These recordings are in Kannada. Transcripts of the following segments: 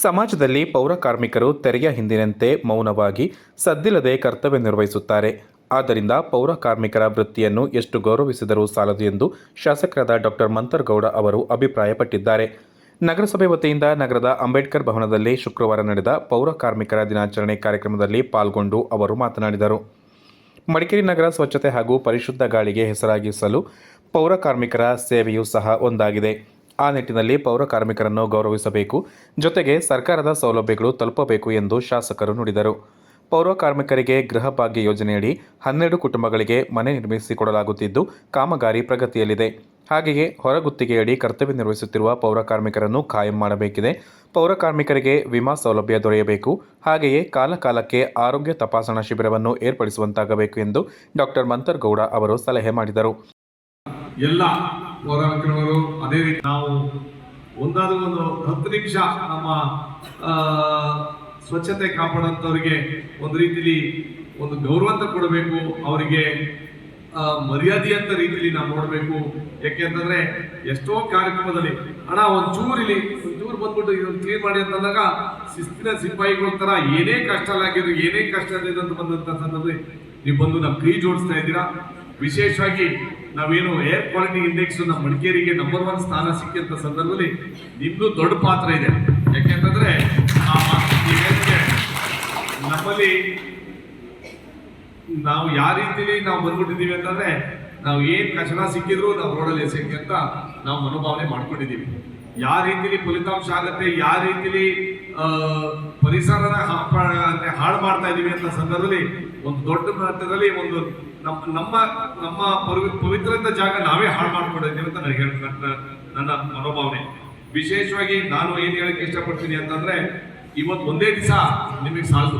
ಸಮಾಜದಲ್ಲಿ ಪೌರ ಕಾರ್ಮಿಕರು ತೆರೆಯ ಹಿಂದಿನಂತೆ ಮೌನವಾಗಿ ಸದ್ದಿಲ್ಲದೆ ಕರ್ತವ್ಯ ನಿರ್ವಹಿಸುತ್ತಾರೆ. ಆದ್ದರಿಂದ ಪೌರ ಕಾರ್ಮಿಕರ ವೃತ್ತಿಯನ್ನು ಎಷ್ಟು ಗೌರವಿಸಿದರೂ ಸಾಲದು ಎಂದು ಶಾಸಕರಾದ ಡಾಕ್ಟರ್ ಮಂತರ್ಗೌಡ ಅವರು ಅಭಿಪ್ರಾಯಪಟ್ಟಿದ್ದಾರೆ. ನಗರಸಭೆ ವತಿಯಿಂದ ನಗರದ ಅಂಬೇಡ್ಕರ್ ಭವನದಲ್ಲಿ ಶುಕ್ರವಾರ ನಡೆದ ಪೌರ ಕಾರ್ಮಿಕರ ದಿನಾಚರಣೆ ಕಾರ್ಯಕ್ರಮದಲ್ಲಿ ಪಾಲ್ಗೊಂಡು ಅವರು ಮಾತನಾಡಿದರು. ಮಡಿಕೇರಿ ನಗರ ಸ್ವಚ್ಛತೆ ಹಾಗೂ ಪರಿಶುದ್ಧ ಗಾಳಿಗೆ ಹೆಸರಾಗಿಸಲು ಪೌರ ಕಾರ್ಮಿಕರ ಸೇವೆಯೂ ಸಹ ಒಂದಾಗಿದೆ. ಆ ನಿಟ್ಟಿನಲ್ಲಿ ಪೌರ ಕಾರ್ಮಿಕರನ್ನು ಗೌರವಿಸಬೇಕು. ಜೊತೆಗೆ ಸರ್ಕಾರದ ಸೌಲಭ್ಯಗಳು ತಲುಪಬೇಕು ಎಂದು ಶಾಸಕರು ನುಡಿದರು. ಪೌರ ಕಾರ್ಮಿಕರಿಗೆ ಗೃಹ ಭಾಗ್ಯ ಯೋಜನೆಯಡಿ ಹನ್ನೆರಡು ಕುಟುಂಬಗಳಿಗೆ ಮನೆ ನಿರ್ಮಿಸಿಕೊಡಲಾಗುತ್ತಿದ್ದು, ಕಾಮಗಾರಿ ಪ್ರಗತಿಯಲ್ಲಿದೆ. ಹಾಗೆಯೇ ಹೊರಗುತ್ತಿಗೆಯಡಿ ಕರ್ತವ್ಯ ನಿರ್ವಹಿಸುತ್ತಿರುವ ಪೌರ ಕಾರ್ಮಿಕರನ್ನು ಖಾಯಂ ಮಾಡಬೇಕಿದೆ. ಪೌರ ಕಾರ್ಮಿಕರಿಗೆ ವಿಮಾ ಸೌಲಭ್ಯ ದೊರೆಯಬೇಕು. ಹಾಗೆಯೇ ಕಾಲಕಾಲಕ್ಕೆ ಆರೋಗ್ಯ ತಪಾಸಣಾ ಶಿಬಿರವನ್ನು ಏರ್ಪಡಿಸುವಂತಾಗಬೇಕು ಎಂದು ಡಾಕ್ಟರ್ ಮಂತರ್ಗೌಡ ಅವರು ಸಲಹೆ ಮಾಡಿದರು. ಎಲ್ಲ ಹೋರಾಟಗಾರರು ಅದೇ ರೀತಿ ನಾವು ಒಂದಾದ ಒಂದು ಹತ್ತು ನಿಮಿಷ ನಮ್ಮ ಸ್ವಚ್ಛತೆ ಕಾಪಾಡೋಂಥವ್ರಿಗೆ ಒಂದು ರೀತಿಲಿ ಒಂದು ಗೌರವ ಅಂತ ಕೊಡಬೇಕು, ಅವರಿಗೆ ಮರ್ಯಾದೆಯಂತ ರೀತಿಲಿ ನಾವು ನೋಡಬೇಕು. ಯಾಕೆಂತಂದ್ರೆ ಎಷ್ಟೋ ಕಾರ್ಯಕ್ರಮದಲ್ಲಿ ಹಣ ಒಂಚೂರು ಚೂರು ಇಲ್ಲಿ, ಒಂಚೂರು ಚೂರು ಬಂದ್ಬಿಟ್ಟು ಇದನ್ನು ಕ್ಲೀನ್ ಮಾಡಿ ಅಂತಂದಾಗ ಶಿಸ್ತಿನ ಸಿಪಾಯಿಗಳ ತರ ಏನೇ ಕಷ್ಟ ಆಗಿದ್ರು, ಏನೇ ಕಷ್ಟ ಅಂತ ಬಂದಂತ ಸಂದರ್ಭದಲ್ಲಿ ನೀವು ಬಂದು ನಮ್ಮ ಕೈ ಜೋಡಿಸ್ತಾ ಇದ್ದೀರಾ? ವಿಶೇಷವಾಗಿ ನಾವೇನು ಏರ್ ಕ್ವಾಲಿಟಿ ಇಂಡೆಕ್ಸ್ ನಮ್ಮ ಮಡಿಕೇರಿಗೆ ನಂಬರ್ ಒನ್ ಸ್ಥಾನ ಸಿಕ್ಕಂತ ಸಂದರ್ಭದಲ್ಲಿ ನಿಮ್ದು ದೊಡ್ಡ ಪಾತ್ರ ಇದೆ. ಯಾಕೆಂತಂದ್ರೆ ನಮ್ಮಲ್ಲಿ ನಾವು ಯಾವ ರೀತಿಲಿ ನಾವು ಬಂದ್ಬಿಟ್ಟಿದೀವಿ ಅಂತಂದ್ರೆ ನಾವು ಏನ್ ಕಚಡ ಸಿಕ್ಕಿದ್ರು ನಾವು ರೋಡಲ್ಲಿ ಎಸಕ್ಕೆ ಅಂತ ನಾವು ಮನೋಭಾವನೆ ಮಾಡ್ಕೊಂಡಿದ್ದೀವಿ. ಯಾವ ರೀತಿಲಿ ಫಲಿತಾಂಶ ಆಗತ್ತೆ ಯಾವ ರೀತಿಲಿ ಪರಿಸರನ ಹಾಳು ಮಾಡ್ತಾ ಇದೀವಿ ಅಂತ ಸಂದರ್ಭದಲ್ಲಿ ಒಂದು ದೊಡ್ಡ ಮಟ್ಟದಲ್ಲಿ ಒಂದು ನಮ್ಮ ನಮ್ಮ ನಮ್ಮ ಪವಿತ್ರ ಜಾಗ ನಾವೇ ಹಾಳು ಮಾಡ್ಕೊಂಡಿದ್ದೀವಿ ಅಂತ ನನಗೆ ನನ್ನ ಮನೋಭಾವನೆ. ವಿಶೇಷವಾಗಿ ನಾನು ಏನ್ ಹೇಳಕ್ ಇಷ್ಟಪಡ್ತೀನಿ ಅಂತಂದ್ರೆ, ಇವತ್ತು ಒಂದೇ ದಿವಸ ನಿಮಗೆ ಸಾಲದು.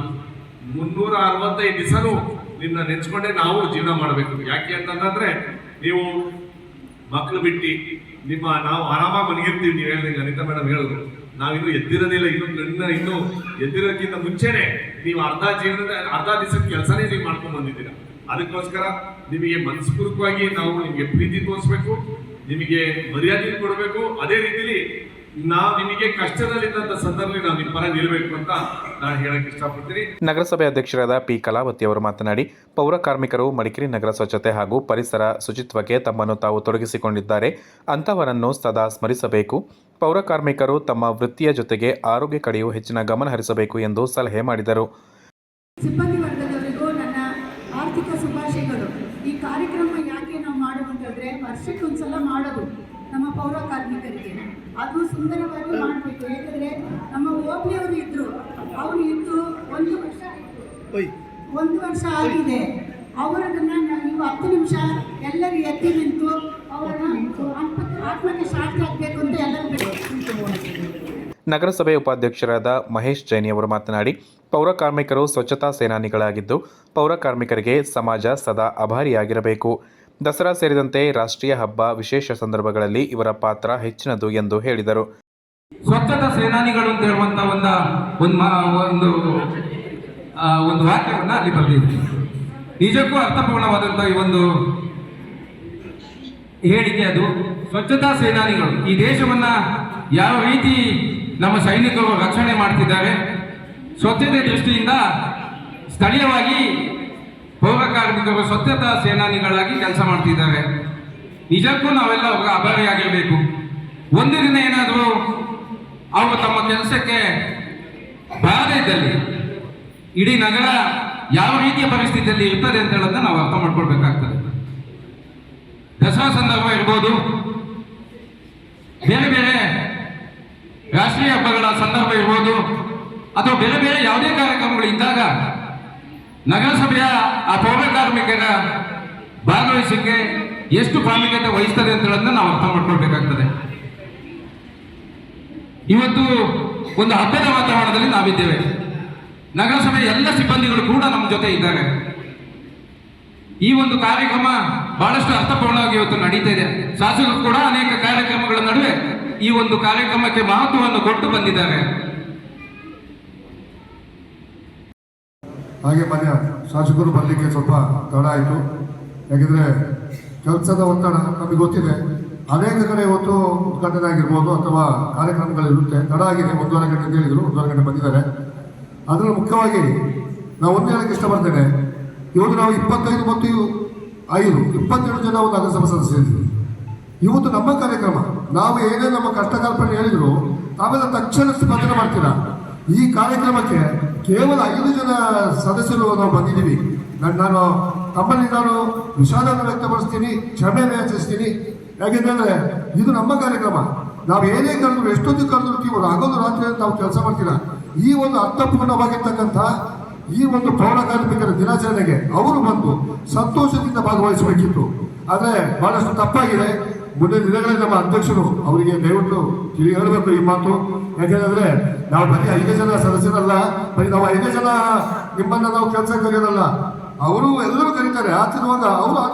ಮುನ್ನೂರ ಅರವತ್ತೈದು ದಿವಸನೂ ನಿನ್ನ ನೆನ್ಸ್ಕೊಂಡೇ ನಾವು ಜೀವನ ಮಾಡಬೇಕು. ಯಾಕೆ ಅಂತಂದ್ರೆ, ನೀವು ಮಕ್ಕಳು ಬಿಟ್ಟು ನಿಮ್ಮ ನಾವು ಆರಾಮಾಗಿ ಮನಗಿರ್ತೀವಿ ನೀವು ಹೇಳಿದ್ರೆ ಅನಿತಾ ಮೇಡಮ್ ಹೇಳಿದ್ರು ನಾವಿನ್ನು ಎದ್ದಿರೋದಿಲ್ಲ ಇನ್ನು ಇನ್ನು ಇನ್ನು ಎದ್ದಿರೋಕ್ಕಿಂತ ಮುಂಚೆನೆ ನೀವು ಅರ್ಧ ಜೀವನದ ಅರ್ಧ ದಿವಸದ ಕೆಲಸನೇ ನೀವು ಮಾಡ್ಕೊಂಡು ಬಂದಿದ್ದೀರಾ. ಅದಕ್ಕೋಸ್ಕರ ನಿಮಗೆ ಮನಸ್ಪೂರ್ವಕವಾಗಿ ನಾವು ನಿಮಗೆ ಪ್ರೀತಿ ತೋರಿಸ್ಬೇಕು, ನಿಮಗೆ ಮರ್ಯಾದೆ ಕೊಡಬೇಕು. ಅದೇ ರೀತಿಲಿ ನಾವು ನಿಮಗೆ ಕಷ್ಟದಲ್ಲಿದ್ದಂಥ ಸಂದರ್ಭದಲ್ಲಿ ನಾವು ನಿಮ್ಮ ಪರ ನಿಲ್ಲಬೇಕು ಅಂತ ನಾನು ಹೇಳಕ್ಕೆ ಇಷ್ಟಪಡ್ತೀನಿ. ನಗರಸಭೆ ಅಧ್ಯಕ್ಷರಾದ ಪಿ ಕಲಾವತಿ ಅವರು ಮಾತನಾಡಿ, ಪೌರ ಕಾರ್ಮಿಕರು ಮಡಿಕೇರಿ ನಗರ ಸ್ವಚ್ಛತೆ ಹಾಗೂ ಪರಿಸರ ಶುಚಿತ್ವಕ್ಕೆ ತಮ್ಮನ್ನು ತಾವು ತೊಡಗಿಸಿಕೊಂಡಿದ್ದಾರೆ. ಅಂಥವರನ್ನು ಸದಾ ಸ್ಮರಿಸಬೇಕು. ಪೌರ ಕಾರ್ಮಿಕರು ತಮ್ಮ ವೃತ್ತಿಯ ಜೊತೆಗೆ ಆರೋಗ್ಯ ಕಡೆಯೂ ಹೆಚ್ಚಿನ ಗಮನ ಹರಿಸಬೇಕು ಎಂದು ಸಲಹೆ ಮಾಡಿದರು. ಸಿಬ್ಬಂದಿ ವರ್ಗದವರಿಗೂ ನನ್ನ ಆರ್ಥಿಕ ಶುಭಾಶಯಗಳು. ಈ ಕಾರ್ಯಕ್ರಮ ಯಾಕೆ ನಾವು ಮಾಡೋದು ಅಂತಂದ್ರೆ ವರ್ಷಕ್ಕೊಂದ್ಸಲ ಮಾಡೋದು ನಮ್ಮ ಪೌರ ಕಾರ್ಮಿಕರಿಗೆ. ಅದು ಸುಂದರವಾಗಿ ಮಾಡಬೇಕು. ಯಾಕಂದ್ರೆ ನಮ್ಮ ಹೋಬಳಿಯವರು ಇದ್ರು. ಅವರು ಇದ್ದು ಒಂದು ವರ್ಷ ಆಯ್ತು. ಒಂದು ವರ್ಷ ಆಗಿದೆ. ಅವರನ್ನ ನೀವು ಹತ್ತು ನಿಮಿಷ ಎಲ್ಲರೂ ಎತ್ತಿ ನಿಂತು ಅವರನ್ನ ಆತ್ಮಕ್ಕೆ ಶಾಂತಿ ಆಗಬೇಕು ನಗರಸಭೆ ಉಪಾಧ್ಯಕ್ಷರಾದ ಮಹೇಶ್ ಜೈನಿ ಅವರು ಮಾತನಾಡಿ, ಪೌರ ಕಾರ್ಮಿಕರು ಸ್ವಚ್ಛತಾ ಸೇನಾನಿಗಳಾಗಿದ್ದು, ಪೌರ ಕಾರ್ಮಿಕರಿಗೆ ಸಮಾಜ ಸದಾ ಅಭಾರಿಯಾಗಿರಬೇಕು ದಸರಾ ಸೇರಿದಂತೆ ರಾಷ್ಟ್ರೀಯ ಹಬ್ಬ ವಿಶೇಷ ಸಂದರ್ಭಗಳಲ್ಲಿ ಇವರ ಪಾತ್ರ ಹೆಚ್ಚಿನದು ಎಂದು ಹೇಳಿದರು. ಸ್ವಚ್ಛತಾ ಸೇನಾನಿಗಳು ಅಂತ ಹೇಳುವಂತ ಒಂದ ಒಂದು ವಾಕ್ಯವನ್ನ ಅಲ್ಲಿ ಬರೆದಿದ್ವಿ ನಿಜಕ್ಕೂ ಅರ್ಥಪೂರ್ಣವಾದಂತ ಈ ಒಂದು ಹೇಳಿಕೆ ಅದು ಸ್ವಚ್ಛತಾ ಸೇನಾನಿಗಳು. ಈ ದೇಶವನ್ನ ಯಾವ ರೀತಿ ನಮ್ಮ ಸೈನಿಕರು ರಕ್ಷಣೆ ಮಾಡ್ತಿದ್ದಾರೆ. ಸ್ವಚ್ಛತೆ ದೃಷ್ಟಿಯಿಂದ ಸ್ಥಳೀಯವಾಗಿ ಪೌರ ಕಾರ್ಮಿಕರು ಸ್ವಚ್ಛತಾ ಸೇನಾನಿಗಳಾಗಿ ಕೆಲಸ ಮಾಡ್ತಿದ್ದಾರೆ. ನಿಜಕ್ಕೂ ನಾವೆಲ್ಲ ಅವ್ರ ಅಭಾರಿಯಾಗಿರಬೇಕು ಒಂದು ದಿನ ಏನಾದರೂ ಅವರು ತಮ್ಮ ಕೆಲಸಕ್ಕೆ ಬಾರದೇ ಇದ್ದಲ್ಲಿ, ಇಡೀ ನಗರ ಯಾವ ರೀತಿಯ ಪರಿಸ್ಥಿತಿಯಲ್ಲಿ ಇರ್ತದೆ ಅಂತ ಹೇಳೋದನ್ನ ನಾವು ಅರ್ಥ ಮಾಡ್ಕೊಳ್ಬೇಕಾಗ್ತದೆ. ದಸರಾ ಸಂದರ್ಭ ಇರ್ಬೋದು. ಬೇರೆ ಬೇರೆ ರಾಷ್ಟ್ರೀಯ ಹಬ್ಬಗಳ ಸಂದರ್ಭ ಇರ್ಬೋದು ಅಥವಾ ಬೇರೆ ಬೇರೆ ಯಾವುದೇ ಕಾರ್ಯಕ್ರಮಗಳು ಇದ್ದಾಗ ನಗರಸಭೆಯ ಆ ಪೌರ ಕಾರ್ಮಿಕರ ಭಾಗವಹಿಸಿಕೆ ಎಷ್ಟು ಪ್ರಾಮುಖ್ಯತೆ ವಹಿಸ್ತದೆ ಅಂತ ಹೇಳೋದನ್ನ ನಾವು ಅರ್ಥ ಮಾಡ್ಕೊಳ್ಬೇಕಾಗ್ತದೆ. ಇವತ್ತು ಒಂದು ಹಬ್ಬದ ವಾತಾವರಣದಲ್ಲಿ ನಾವಿದ್ದೇವೆ. ನಗರಸಭೆಯ ಎಲ್ಲ ಸಿಬ್ಬಂದಿಗಳು ಕೂಡ ನಮ್ಮ ಜೊತೆ ಇದ್ದಾರೆ. ಈ ಒಂದು ಕಾರ್ಯಕ್ರಮ ಬಹಳಷ್ಟು ಅರ್ಥಪೂರ್ಣವಾಗಿ ಇವತ್ತು ನಡೀತಾ ಇದೆ. ಶಾಸಕರು ಕೂಡ ಅನೇಕ ಕಾರ್ಯಕ್ರಮಗಳ ನಡುವೆ ಈ ಒಂದು ಕಾರ್ಯಕ್ರಮಕ್ಕೆ ಮಹತ್ವವನ್ನು ಕೊಟ್ಟು ಬಂದಿದ್ದಾರೆ. ಹಾಗೆ ಮನೆಯ ಶಾಸಕರು ಬರಲಿಕ್ಕೆ ಸ್ವಲ್ಪ ತಡ ಆಯಿತು. ಯಾಕೆಂದರೆ ಕೆಲಸದ ಒತ್ತಡ ನಮಗೆ ಗೊತ್ತಿದೆ. ಅನೇಕ ಕಡೆ ಇವತ್ತು ಉದ್ಘಾಟನೆ ಆಗಿರ್ಬೋದು ಅಥವಾ ಕಾರ್ಯಕ್ರಮಗಳಿರುತ್ತೆ ತಡ ಆಗಿದೆ ಒಂದೂವರೆ ಗಂಟೆ ಅಂತ ಹೇಳಿದ್ರು ಒಂದೂವರೆ ಗಂಟೆ ಬಂದಿದ್ದಾರೆ. ಅದರಲ್ಲಿ ಮುಖ್ಯವಾಗಿ ನಾವು ಒಂದು ಹೇಳಕ್ಕೆ ಇಷ್ಟಪಡ್ತೇನೆ, ಇವತ್ತು ನಾವು ಇಪ್ಪತ್ತೈದು ಮತ್ತು ಐದು, ಇಪ್ಪತ್ತೆರಡು ಜನ ಒಂದು ನಗರಸಭಾ ಸದಸ್ಯರಿದ್ದೀವಿ. ಇವತ್ತು ನಮ್ಮ ಕಾರ್ಯಕ್ರಮ. ನಾವು ಏನೇ ನಮ್ಮ ಕಷ್ಟ ಕಲ್ಪನೆ ಹೇಳಿದ್ರು, ಆಮೇಲೆ ತಕ್ಷಣ ಸ್ಪಂದನೆ ಮಾಡ್ತೀರಾ? ಈ ಕಾರ್ಯಕ್ರಮಕ್ಕೆ ಕೇವಲ ಐದು ಜನ ಸದಸ್ಯರು ನಾವು ಬಂದಿದ್ದೀವಿ. ನಾನು ನಾನು ತಮ್ಮಲ್ಲಿ ನಾನು ವಿಷಾದವನ್ನು ವ್ಯಕ್ತಪಡಿಸ್ತೀನಿ, ಕ್ಷಮೆಯನ್ನು ಯಾಚಿಸ್ತೀನಿ. ಯಾಕೆಂತಂದ್ರೆ ಇದು ನಮ್ಮ ಕಾರ್ಯಕ್ರಮ. ನಾವು ಏನೇ ಕರೆದ್ರು ಎಷ್ಟೊತ್ತಿಗೆ ಕರೆದ್ರು ನೀವು ಆಗೋದು ರಾತ್ರಿ ಅಂತ ನಾವು ಕೆಲಸ ಮಾಡ್ತೀರಾ? ಈ ಒಂದು ಅರ್ಥಪೂರ್ಣವಾಗಿರ್ತಕ್ಕಂಥ ಈ ಒಂದು ಪೌರ ಕಾರ್ಮಿಕರ ದಿನಾಚರಣೆಗೆ ಅವರು ಬಂದು ಸಂತೋಷದಿಂದ ಭಾಗವಹಿಸಬೇಕಿತ್ತು. ಆದರೆ ಬಹಳಷ್ಟು ತಪ್ಪಾಗಿದೆ. ಮುಂದಿನ ದಿನಗಳಲ್ಲಿ ನಮ್ಮ ಅಧ್ಯಕ್ಷರು. ಅವರಿಗೆ ದಯವಿಟ್ಟು ತಿಳಿ ಹೇಳಬೇಕು ಈ ಮಾತು. ಯಾಕೆಂದ್ರೆ ನಾವು ಬರೀ ಐದು ಜನ ಸದಸ್ಯರಲ್ಲ, ಬರೀ ನಾವು ಐದು ಜನ ನಿಮ್ಮನ್ನ ನಾವು ಕೆಲಸ ಕರೆಯೋದಲ್ಲ. ಅವರು ಎಲ್ಲರೂ ಕರೀತಾರೆ. ಆತಿರುವಾಗ ಅವರು